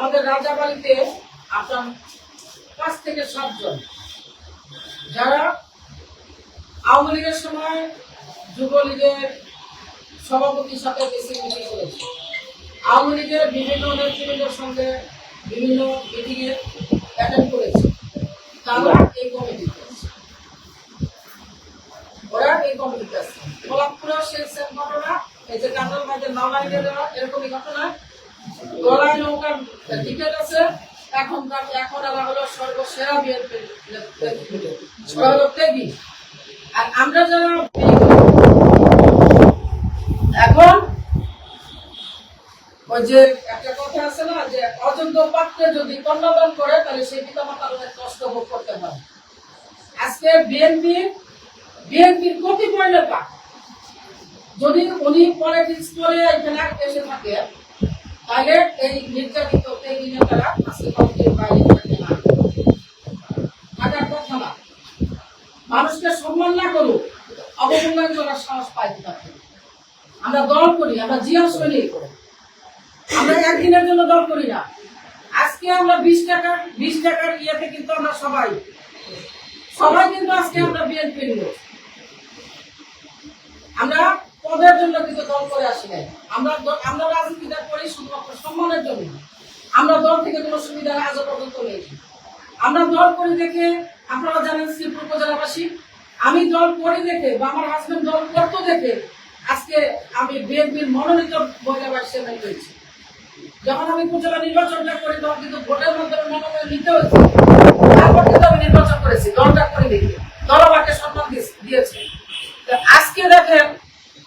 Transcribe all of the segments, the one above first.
আমাদের রাজাবাড়িতে আপনার পাঁচ থেকে সাতজন। যারা আওয়ামী লীগের সময় যুবলীগের সভাপতির সাথে বেশি মিটিং করেছে। আওয়ামী লীগের বিভিন্ন নেতৃবৃন্দের সঙ্গে বিভিন্ন মিটিংয়ে অ্যাটেন্ড করেছে। তারা এই কমিটিতে আছে। ওরা এই কমিটিতে আছে। গোলাপপুরে সেই ঘটনা, এই যে কান্দল ভাইদের নওগাঁয়ের এরকমই ঘটনা গলায় নৌকার টিকিট আছে। এখন এখন এরা হলো সর্বসেরা হলো ত্যাগী আর আমরা যারা এখন, ওই যে একটা কথা আছে না, যে অযোগ্য পাত্রে যদি কন্যাদান করে, তাহলে সেই পিতা মাতার অনেক কষ্ট ভোগ করতে হয় আজকে বিএনপি বিএনপির কতিপয় নেতা, যদি উনি পলিটিক্স করে এখানে এসে থাকে তাহলে এই নির্যাতিত নেতারা আজকে বাইরে থাকে না। থাকার কথা না। মানুষকে সম্মান না করুক অবমূল্যায়ন করার সাহস পাইতে থাকে আমরা দল করি, আমরা জিয়া সৈনিক আমরা একদিনের জন্য দল করি না। আজকে আমরা বিশ টাকার বিশ টাকার ইয়েতে কিন্তু আমরা সবাই। সবাই কিন্তু আজকে আমরা বিএনপি আমরা পদের জন্য কিন্তু দল করে আসি নাই। আমরা আমরা রাজনীতিটা করি শুধুমাত্র সম্মানের জন্য। আমরা দল থেকে কোনো সুবিধা আজ পর্যন্ত নেই। আমরা দল করি দেখে আপনারা জানেন শ্রীপুর উপজেলাবাসী। আমি দল করি দেখে বা আমার হাজবেন্ড দল করতো দেখে আজকে আমি বিএনপির মনোনীত মহিলা ভাইস চেয়ারম্যান হয়েছি। যখন আমি উপজেলা নির্বাচনটা করি, তখন কিন্তু ভোটের মাধ্যমে মনোনয়ন নিতে হয়েছে তারপর কিন্তু আমি নির্বাচন করেছি দলটা করে দেখি দল আমাকে সম্মান দিয়েছে- দিয়েছে তা আজকে দেখেন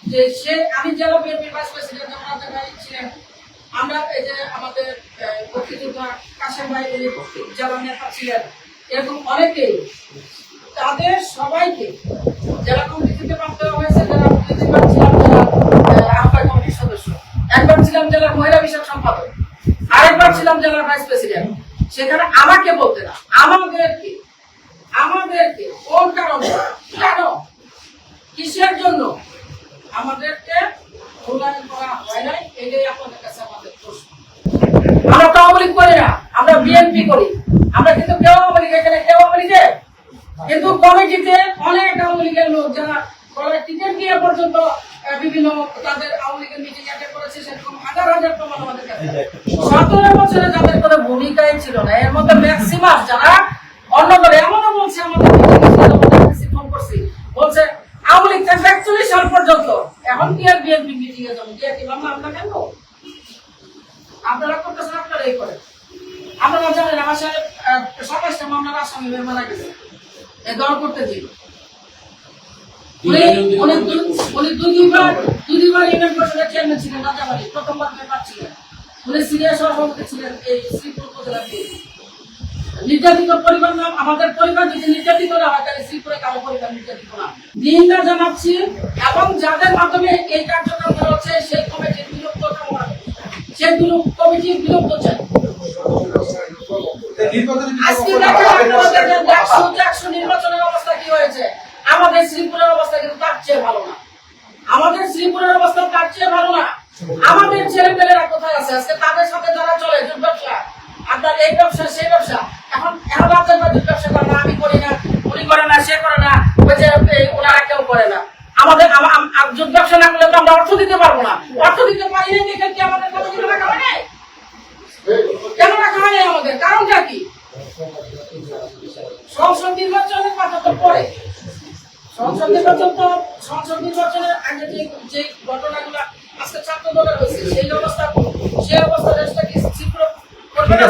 যে সে আমি জেলা বিএনপি ভাইস প্রেসিডেন্ট যেমন আমাদের ভাই ছিলেন আমরা এই যে আমাদের মুক্তিযোদ্ধা কাশেম ভাই জেলা নেতা ছিলেন এরকম অনেকেই তাদের সবাইকে জেলা কমিটি থেকে প্রাপ্ত হয়েছে যারা ছিলাম যারা আহ, আহ্বায়ক কমিটির সদস্য। একবার ছিলাম জেলার মহিলা বিষয়ক সম্পাদক আরেকবার ছিলাম জেলার ভাইস প্রেসিডেন্ট। সেখানে আমাকে বলতে না আমাদেরকে আমাদেরকে কোন কারণে কেন কিসের জন্য আমাদেরকে মূল্যায়ন করা হয় নাই এটাই আপনাদের আমরা তো আওয়ামী লীগ করি না আমরা বিএনপি করি। আমরা কিন্তু কেউ আওয়ামী এখানে কেউ আওয়ামী লীগের কিন্তু কমিটিতে অনেক আওয়ামী লোক যারা টিকিট পর্যন্ত বিভিন্ন তাদের আওয়ামী মিটিং অ্যাটেন্ড করেছে, সেরকম হাজার হাজার প্রমাণ সতেরো বছরে যাদের কোনো ভূমিকাই ছিল না, এর মধ্যে ম্যাক্সিমাম যারা অন্য দলে, এমনও বলছে বলছে, আওয়ামী লীগ থাকবে একচল্লিশ সাল পর্যন্ত। এখন কি আর বিএনপি মিটিং এ যাব? কি মামলা আমরা কেন আপনারা করতেছেন আপনারা এই করেন। আপনারা জানেন আমার সাথে সাতাশটা মামলার আসামি হয়ে মারা গেছে। এই দল করতে দুই ছিলেন এই নির্যাতিত পরিবার আমাদের পরিবার যদি কারও পরিবার নিন্দা জানাচ্ছি, এবং যাদের মাধ্যমে এই কার্যক্রম হচ্ছে, সেই কমিটির। সেই বিলুপ কমিটির বিলুপ্ত চাই আজকে দেখেন একশো একশো নির্বাচনের অবস্থা কি হয়েছে? আমাদের শ্রীপুরের অবস্থা কিন্তু তার চেয়ে ভালো না। আমাদের শ্রীপুরের অবস্থা তার চেয়ে ভালো না। আমাদের ছেলে পেলেরা কোথায় আছে? আজকে তাদের সাথে যারা চলে জুট ব্যবসা আপনার এই ব্যবসা সেই ব্যবসা। এখন এখন আপনার ব্যবসা করে না আমি করি না উনি করে না সে করে না ওই যে ওনারা কেউ করে না। আমাদের আম- আম- আম- ব্যবসা না করলে আমরা অর্থ দিতে পারব না। অর্থ দিতে পারি না, দেখে কি আমাদের কত কিছু রাখা হয় নাই? কেন রাখা হয় নাই আমাদের? কারণটা কি? সংসদ নির্বাচনের কথা তো পরে। সংসদ নির্বাচন তো সংসদ নির্বাচনের আগে যে যে ঘটনাগুলো আজকে ছাত্র দলের হয়েছে, সেই অবস্থা সেই অবস্থা দেশটা কি ছিদ্র করবে না